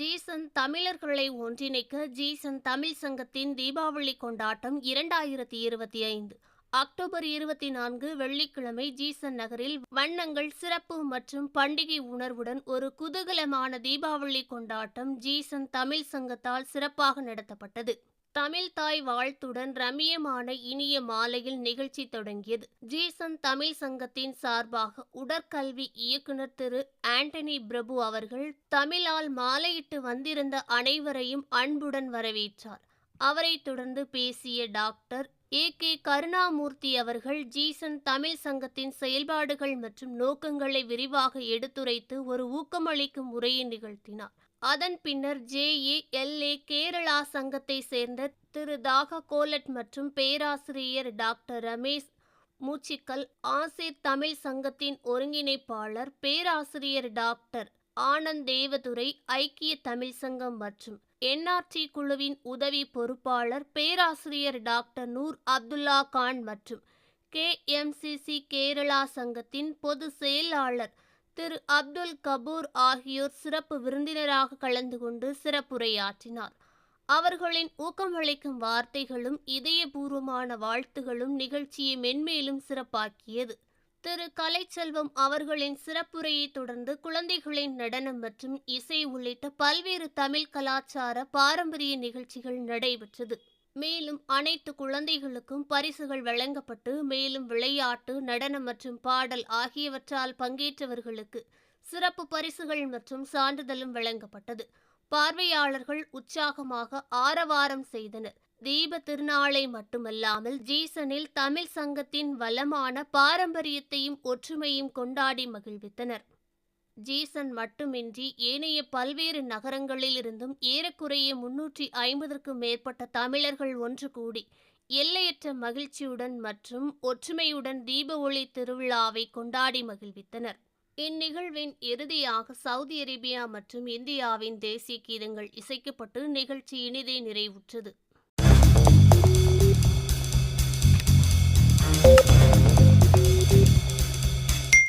ஜீசன் தமிழர்களை ஒன்றிணைக்க ஜீசன் தமிழ் சங்கத்தின் தீபாவளி கொண்டாட்டம் இரண்டாயிரத்தி இருபத்தி ஐந்து. அக்டோபர் இருபத்தி நான்கு வெள்ளிக்கிழமை ஜீசன் நகரில் வண்ணங்கள் சிறப்பு மற்றும் பண்டிகை உணர்வுடன் ஒரு குதூகலமான தீபாவளி கொண்டாட்டம் ஜீசன் தமிழ் சங்கத்தால் சிறப்பாக நடத்தப்பட்டது. தமிழ் தாய் வாழ்த்துடன் ரம்மியமான இனிய மாலையில் நிகழ்ச்சி தொடங்கியது. ஜீசன் தமிழ் சங்கத்தின் சார்பாக உடற்கல்வி இயக்குனர் திரு ஆண்டனி பிரபு அவர்கள் தமிழால் மாலையிட்டு வந்திருந்த அனைவரையும் அன்புடன் வரவேற்றார். அவரைத் தொடர்ந்து பேசிய டாக்டர் ஏ. கே. கருணாமூர்த்தி அவர்கள் ஜீசன் தமிழ் சங்கத்தின் செயல்பாடுகள் மற்றும் நோக்கங்களை விரிவாக எடுத்துரைத்து ஒரு ஊக்கமளிக்கும் உரையை நிகழ்த்தினார். அதன் பின்னர் ஜேஏ எல்ஏ கேரளா சங்கத்தை சேர்ந்த திரு. தாக கோலட் மற்றும் பேராசிரியர் டாக்டர் ரமேஷ் மூச்சிக்கல் ஆசிர் தமிழ் சங்கத்தின் ஒருங்கிணைப்பாளர் பேராசிரியர் டாக்டர் ஆனந்த் தேவதுரை ஐக்கிய தமிழ் சங்கம் மற்றும் என்ஆர்டி குழுவின் உதவி பொறுப்பாளர் பேராசிரியர் டாக்டர் நூர் அப்துல்லா கான் மற்றும் கேஎம்சிசி கேரளா சங்கத்தின் பொது செயலாளர் திரு அப்துல் கபூர் ஆகியோர் சிறப்பு விருந்தினராக கலந்து கொண்டு சிறப்புரையாற்றினார். அவர்களின் ஊக்கமளிக்கும் வார்த்தைகளும் இதயபூர்வமான வாழ்த்துகளும் நிகழ்ச்சியை மென்மேலும் சிறப்பாக்கியது. திரு கலைச்செல்வம் அவர்களின் சிறப்புரையை தொடர்ந்து குழந்தைகளின் நடனம் மற்றும் இசை உள்ளிட்ட பல்வேறு தமிழ் கலாச்சார பாரம்பரிய நிகழ்ச்சிகள் நடைபெற்றது. மேலும் அனைத்து குழந்தைகளுக்கும் பரிசுகள் வழங்கப்பட்டு மேலும் விளையாட்டு நடனம் மற்றும் பாடல் ஆகியவற்றால் பங்கேற்றவர்களுக்கு சிறப்பு பரிசுகள் மற்றும் சான்றிதழும் வழங்கப்பட்டது. பார்வையாளர்கள் உற்சாகமாக ஆரவாரம் செய்தனர். தீப திருநாளை மட்டுமல்லாமல் ஜீசனில் தமிழ் சங்கத்தின் வளமான பாரம்பரியத்தையும் ஒற்றுமையும் கொண்டாடி மகிழ்வித்தனர். ஜீசன் மட்டுமின்றி ஏனைய பல்வேறு நகரங்களிலிருந்தும் ஏறக்குறைய முன்னூற்றி ஐம்பதற்கும் மேற்பட்ட தமிழர்கள் ஒன்று கூடி எல்லையற்ற மகிழ்ச்சியுடன் மற்றும் ஒற்றுமையுடன் தீப ஒளி திருவிழாவை கொண்டாடி மகிழ்வித்தனர். இந்நிகழ்வின் இறுதியாக சவுதி அரேபியா மற்றும் இந்தியாவின் தேசிய கீதங்கள் இசைக்கப்பட்டு நிகழ்ச்சி இனிதே நிறைவுற்றது.